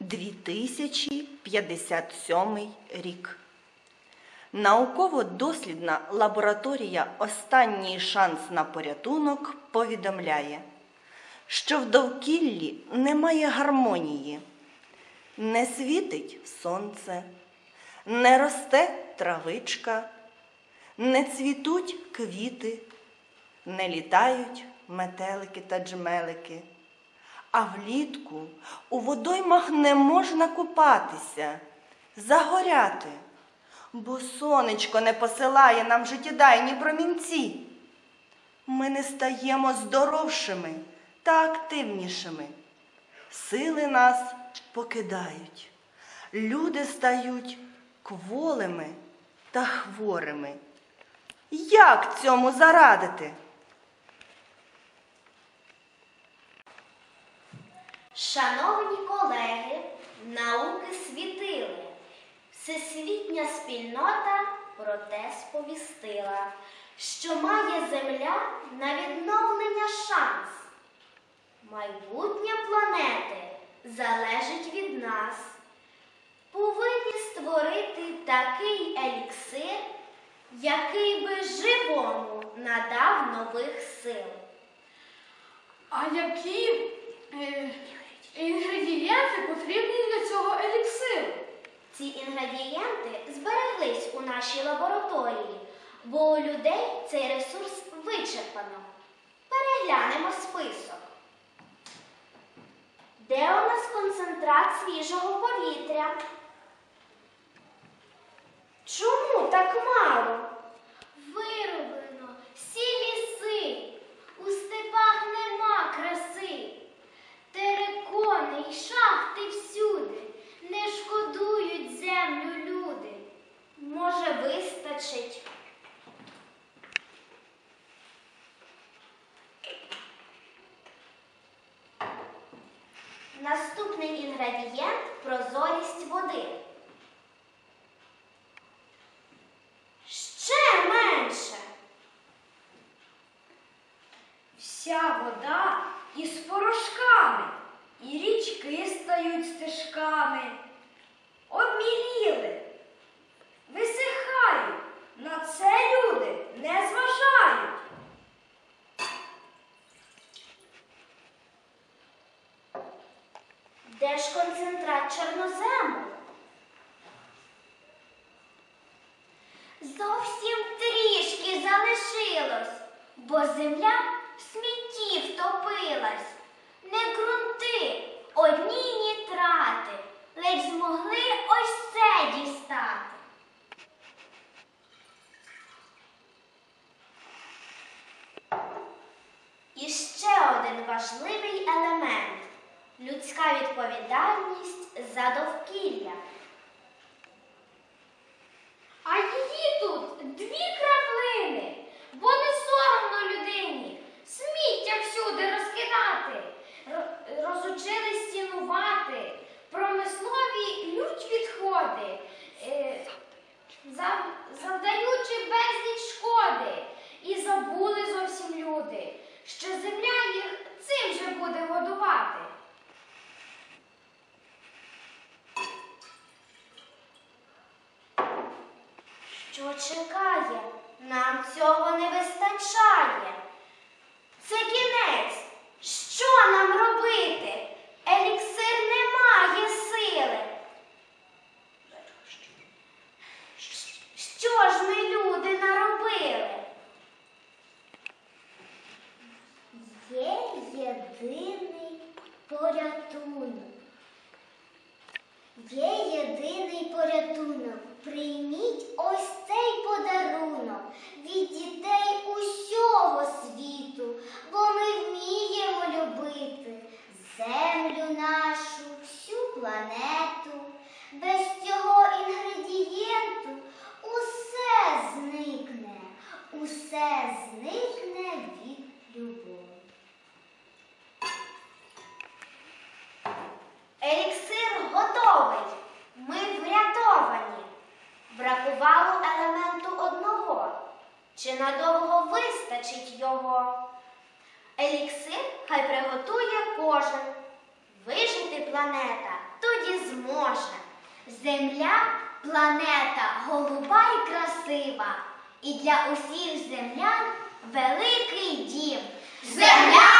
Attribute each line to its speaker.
Speaker 1: «2057 рік. Науково-дослідна лабораторія Останній шанс на порятунок повідомляє, що в довкіллі немає гармонії, не світить сонце, не росте травичка, не цвітуть квіти, не літають метелики та джмелики. А влітку у водоймах не можна купатися, загоряти, бо сонечко не посилає нам життєдайні промінці. Ми не стаємо здоровшими та активнішими. Сили нас покидають. Люди стають кволими та хворими. Як цьому зарадити?
Speaker 2: Шановні колеги, науки світили, всесвітня спільнота про те сповістила, що має земля на відновлення шанс. Майбутнє планети залежить від нас. Повинні створити такий еліксир, який би живому надав нових сил.
Speaker 3: А які е, інгредієнти потрібні для цього еліксиру?
Speaker 2: Ці інгредієнти збереглись у нашій лабораторії, бо у людей цей ресурс вичерпано. Переглянемо список. Де у нас концентрат свіжого повітря? Так мало? Вироблено всі ліси. У степах нема краси. Терекони й шахти всюди. Не шкодують землю люди. Може, вистачить. Наступний інгредієнт прозорість води. Ще менше.
Speaker 4: Вся вода із порошками, і річки стають стежками. Обміліли, висихають, на це люди не зважають.
Speaker 2: Де ж концентрат чорнозему? Зовсім трішки залишилось, бо земля в смітті втопилась. Не ґрунти, одні нітрати, ледь змогли ось це дістати. І ще один важливий елемент людська відповідальність за довкілля. Всюди розкидати, Р- розучились цінувати, промислові лють відходи, е, завдаючи безліч шкоди, і забули зовсім люди, що земля їх цим же буде годувати. Що чекає? Нам цього не вистачає. Це кінець. планету, без цього інгредієнту усе зникне, усе зникне від любові. Еліксир готовий. Ми врятовані. Бракувало елементу одного. Чи надовго вистачить його? Еліксир хай приготує кожен. Вижити планета зможе. Земля планета голуба і красива. І для усіх землян великий дім. Земля